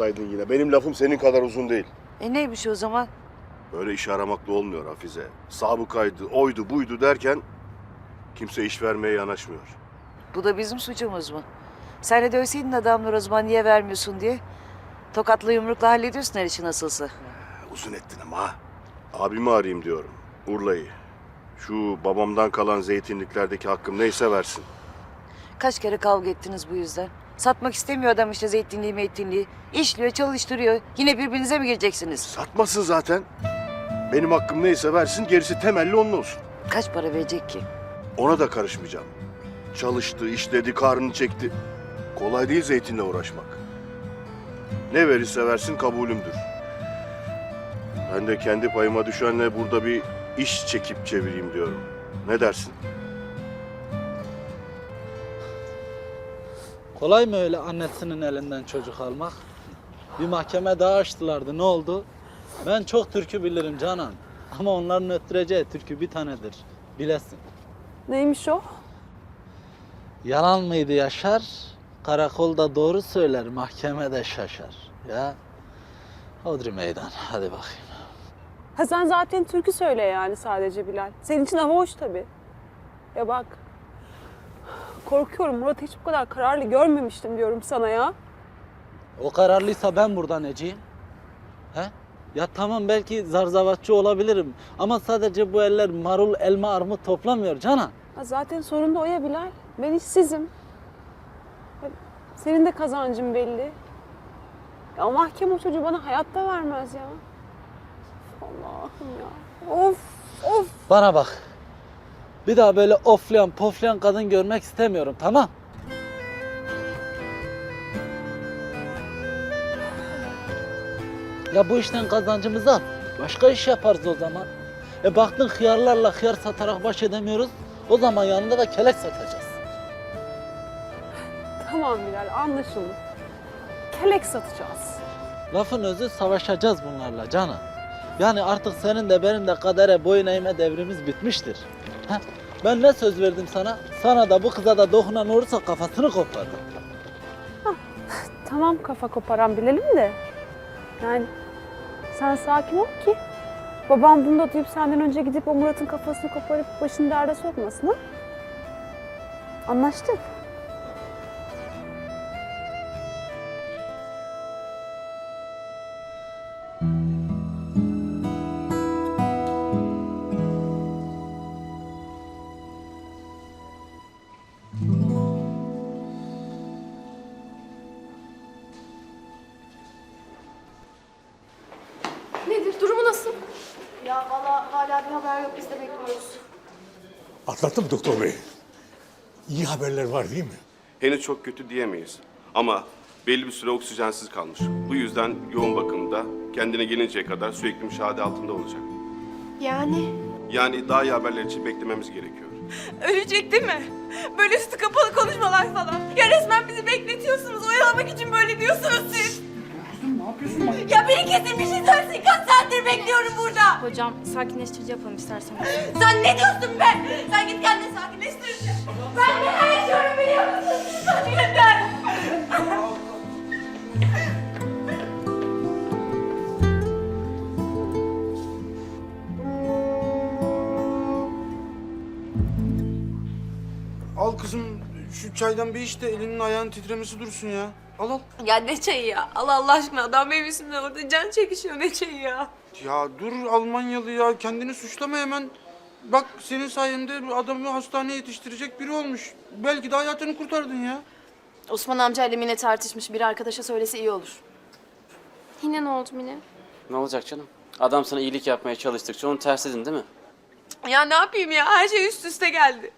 saydın yine. Benim lafım senin kadar uzun değil. E neymiş o zaman? Böyle iş aramakla olmuyor Hafize. Sabıkaydı, oydu, buydu derken kimse iş vermeye yanaşmıyor. Bu da bizim suçumuz mu? Sen de dövseydin adamlar o zaman niye vermiyorsun diye. Tokatla yumrukla hallediyorsun her işi nasılsa. Uzun ettin ama. Abimi arayayım diyorum. Urla'yı. Şu babamdan kalan zeytinliklerdeki hakkım neyse versin. Kaç kere kavga ettiniz bu yüzden? Satmak istemiyor adam işte zeytinliği meytinliği. İşliyor çalıştırıyor. Yine birbirinize mi gireceksiniz? Satmasın zaten. Benim hakkım neyse versin gerisi temelli onun olsun. Kaç para verecek ki? Ona da karışmayacağım. Çalıştı, işledi, karnını çekti. Kolay değil zeytinle uğraşmak. Ne verirse versin kabulümdür. Ben de kendi payıma düşenle burada bir iş çekip çevireyim diyorum. Ne dersin? Kolay mı öyle annesinin elinden çocuk almak? Bir mahkeme daha açtılardı. Ne oldu? Ben çok türkü bilirim Canan. Ama onların öttüreceği türkü bir tanedir. Bilesin. Neymiş o? Yalan mıydı Yaşar? Karakolda doğru söyler, mahkemede şaşar. Ya. Hodri meydan. Hadi bakayım. Ha sen zaten türkü söyle yani sadece Bilal. Senin için hava hoş tabii. Ya bak. Korkuyorum Murat hiç bu kadar kararlı görmemiştim diyorum sana ya. O kararlıysa ben buradan neciyim? He? Ya tamam belki zarzavatçı olabilirim. Ama sadece bu eller marul, elma, armut toplamıyor Canan. Ha zaten sorun da o ya Bilal. Ben işsizim. Senin de kazancın belli. Ya mahkeme o çocuğu bana hayatta vermez ya. Allah'ım ya. Of of. Bana bak. Bir daha böyle oflayan poflayan kadın görmek istemiyorum tamam? Ya bu işten kazancımızı al. Başka iş yaparız o zaman. E baktın hıyarlarla hıyar satarak baş edemiyoruz. O zaman yanında da kelek satacağız. Tamam Bilal anlaşıldı. Kelek satacağız. Lafın özü savaşacağız bunlarla canım. Yani artık senin de benim de kadere boyun eğme devrimiz bitmiştir. Ben ne söz verdim sana? Sana da bu kıza da dokunan olursa kafasını koparırım. Tamam kafa koparan bilelim de. Yani sen sakin ol ki. Babam bunu da duyup senden önce gidip o Murat'ın kafasını koparıp başını derde sokmasın ha? Anlaştık. Bir haber yok. Biz de bekliyoruz. Atlattı mı doktor bey? İyi haberler var değil mi? Henüz çok kötü diyemeyiz. Ama belli bir süre oksijensiz kalmış. Bu yüzden yoğun bakımda kendine gelinceye kadar sürekli müşahede altında olacak. Yani? Yani daha iyi haberler için beklememiz gerekiyor. Ölecek değil mi? Böyle üstü kapalı konuşmalar falan. Ya resmen bizi bekletiyorsunuz. Oyalamak için böyle diyorsunuz siz. Ne yapıyorsun? Ya biri kesin bir şey söylesin. Kaç saattir bekliyorum burada. Hocam sakinleştirici yapalım isterseniz. Sen ne diyorsun be? Sen git kendini sakinleştir. Ben neler yaşıyorum biliyor musun? Hadi yeter. Al kızım şu çaydan bir iç de elinin ayağının titremesi dursun ya. Al al. Ya ne çayı ya? Allah Allah aşkına adam benim üstümden orada can çekişiyor ne çayı ya? Ya dur Almanyalı ya kendini suçlama hemen. Bak senin sayende adamı hastaneye yetiştirecek biri olmuş. Belki de hayatını kurtardın ya. Osman amcayla Mine tartışmış. Bir arkadaşa söylese iyi olur. Yine ne oldu Mine? Ne olacak canım? Adam sana iyilik yapmaya çalıştıkça onu ters edin değil mi? Ya ne yapayım ya? Her şey üst üste geldi.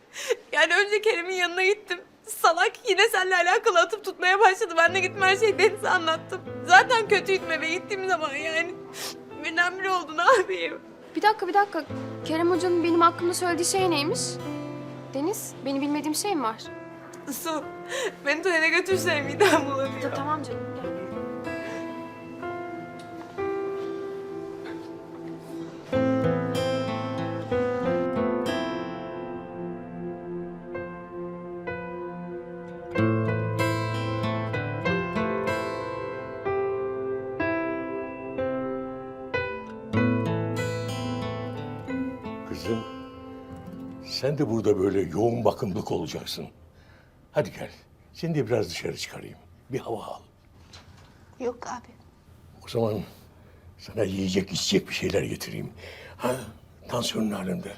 Yani önce Kerem'in yanına gittim. Salak yine seninle alakalı atıp tutmaya başladı. Ben de gittim her şeyi Deniz'e anlattım. Zaten kötüydüm eve gittiğim zaman yani. Birdenbire oldu ne yapayım? Bir dakika bir dakika. Kerem hocanın benim hakkımda söylediği şey neymiş? Deniz, benim bilmediğim şey mi var? Su, beni tuvalete götürsene midem bulanıyor. Ta- tamam canım. Sen de burada böyle yoğun bakımlık olacaksın. Hadi gel, seni de biraz dışarı çıkarayım. Bir hava al. Yok abi. O zaman sana yiyecek, içecek bir şeyler getireyim. Ha, tansiyonun halinde.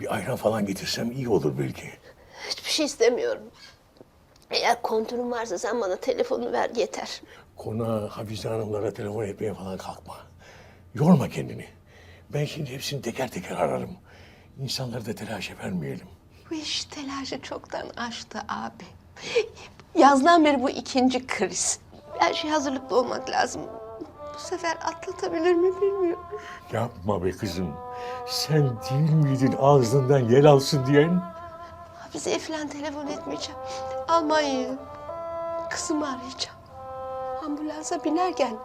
Bir ayran falan getirsem iyi olur belki. Hiçbir şey istemiyorum. Eğer kontürün varsa sen bana telefonunu ver yeter. Konağa, Hafize Hanımlara telefon etmeye falan kalkma. Yorma kendini. Ben şimdi hepsini teker teker ararım. İnsanları da telaşa vermeyelim. Bu iş telaşı çoktan aştı abi. Yazdan beri bu ikinci kriz. Her şey hazırlıklı olmak lazım. Bu sefer atlatabilir mi bilmiyorum. Yapma be kızım. Sen değil miydin ağzından yel alsın diyen? Hafize'ye falan telefon etmeyeceğim. Almanya'ya kızımı arayacağım. Ambulansa binerken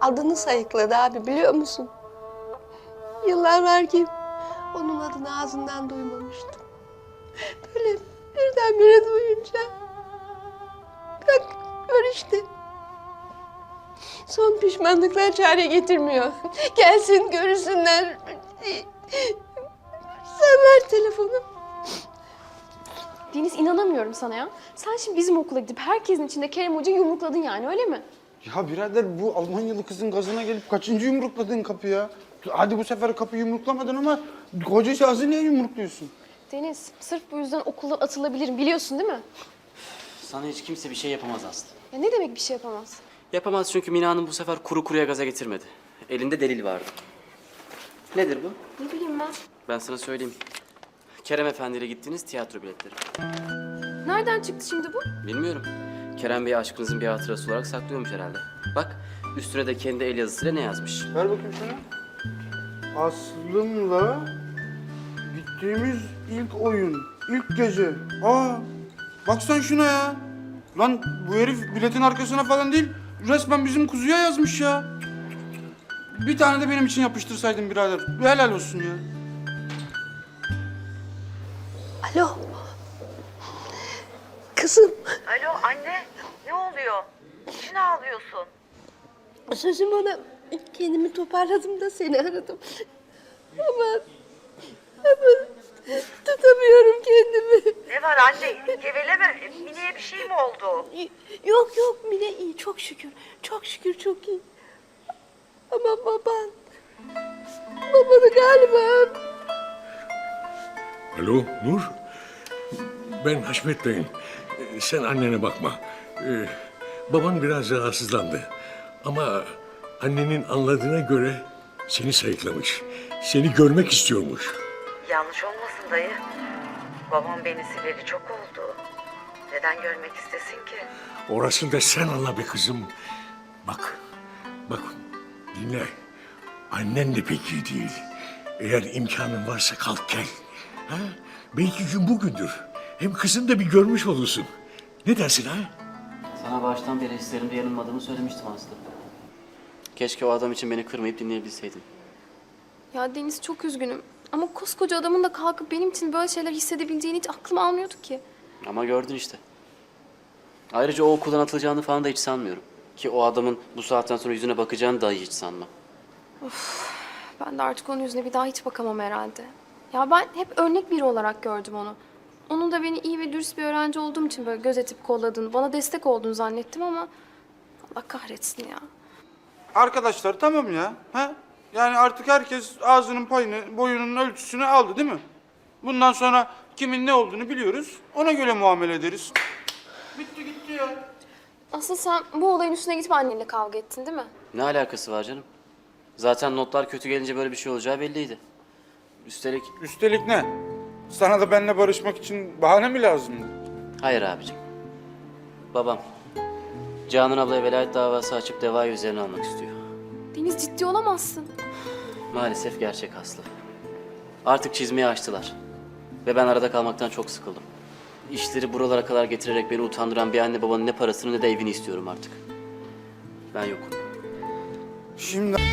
adını sayıkladı abi biliyor musun? Yıllar ki onun adını ağzından duymamıştım. Böyle birdenbire duyunca bak gör işte. Son pişmanlıklar çare getirmiyor. Gelsin görürsünler. Sen ver telefonu. Deniz inanamıyorum sana ya. Sen şimdi bizim okula gidip herkesin içinde Kerem Hoca'yı yumrukladın yani öyle mi? Ya birader bu Almanyalı kızın gazına gelip kaçıncı yumrukladın kapıya? Hadi bu sefer kapı yumruklamadın ama kocacığızı niye yumrukluyorsun? Deniz sırf bu yüzden okuldan atılabilirim biliyorsun değil mi? Sana hiç kimse bir şey yapamaz Aslı. Ya ne demek bir şey yapamaz? Yapamaz çünkü Mina Hanım bu sefer kuru kuruya gaza getirmedi. Elinde delil vardı. Nedir bu? Ne bileyim ben. Ben sana söyleyeyim. Kerem Efendi ile gittiğiniz tiyatro biletleri. Nereden çıktı şimdi bu? Bilmiyorum. Kerem Bey aşkınızın bir hatırası olarak saklıyormuş herhalde. Bak üstüne de kendi el yazısıyla ne yazmış. Ver bakayım şunu. Aslım'la gittiğimiz ilk oyun, ilk gece. Aa, bak sen şuna ya. Lan bu herif biletin arkasına falan değil, resmen bizim kuzuya yazmış ya. Bir tane de benim için yapıştırsaydın birader. Helal olsun ya. Alo. Kızım. Alo anne ne oluyor? Niçin ağlıyorsun? Sözüm ona kendimi toparladım da seni aradım. Ama, ama tutamıyorum kendimi. Ne var anne geveleme Mine'ye bir şey mi oldu? Yok yok Mine iyi çok şükür. Çok şükür çok iyi. Ama baban, babanı galiba Alo Nur. Ben Haşmet Bey'im. Sen annene bakma. Ee, baban biraz rahatsızlandı. Ama annenin anladığına göre seni sayıklamış. Seni görmek istiyormuş. Yanlış olmasın dayı. Babam beni sileli çok oldu. Neden görmek istesin ki? Orasını da sen anla be kızım. Bak, bak dinle. Annen de pek iyi değil. Eğer imkanın varsa kalk gel. Ha? Belki gün bugündür. Hem kızını da bir görmüş olursun. Ne dersin ha? Sana baştan beri hislerimde yanılmadığımı söylemiştim Aslı. Keşke o adam için beni kırmayıp dinleyebilseydin. Ya Deniz çok üzgünüm. Ama koskoca adamın da kalkıp benim için böyle şeyler hissedebileceğini hiç aklım almıyordu ki. Ama gördün işte. Ayrıca o okuldan atılacağını falan da hiç sanmıyorum. Ki o adamın bu saatten sonra yüzüne bakacağını dahi hiç sanmam. Ben de artık onun yüzüne bir daha hiç bakamam herhalde. Ya ben hep örnek biri olarak gördüm onu. Onun da beni iyi ve dürüst bir öğrenci olduğum için böyle gözetip kolladığını, bana destek olduğunu zannettim ama... Allah kahretsin ya. Arkadaşlar tamam ya. Ha? Yani artık herkes ağzının payını, boyunun ölçüsünü aldı değil mi? Bundan sonra kimin ne olduğunu biliyoruz. Ona göre muamele ederiz. Bitti gitti ya. Asıl sen bu olayın üstüne gidip annenle kavga ettin değil mi? Ne alakası var canım? Zaten notlar kötü gelince böyle bir şey olacağı belliydi. Üstelik Üstelik ne? Sana da benimle barışmak için bahane mi lazımdı? hayır abicim. Babam Canan ablaya velayet davası açıp devayı üzerine almak istiyor. Deniz ciddi olamazsın. Maalesef gerçek Aslı. Artık çizmeyi açtılar. Ve ben arada kalmaktan çok sıkıldım. İşleri buralara kadar getirerek beni utandıran bir anne babanın ne parasını ne de evini istiyorum artık. Ben yokum. Şimdi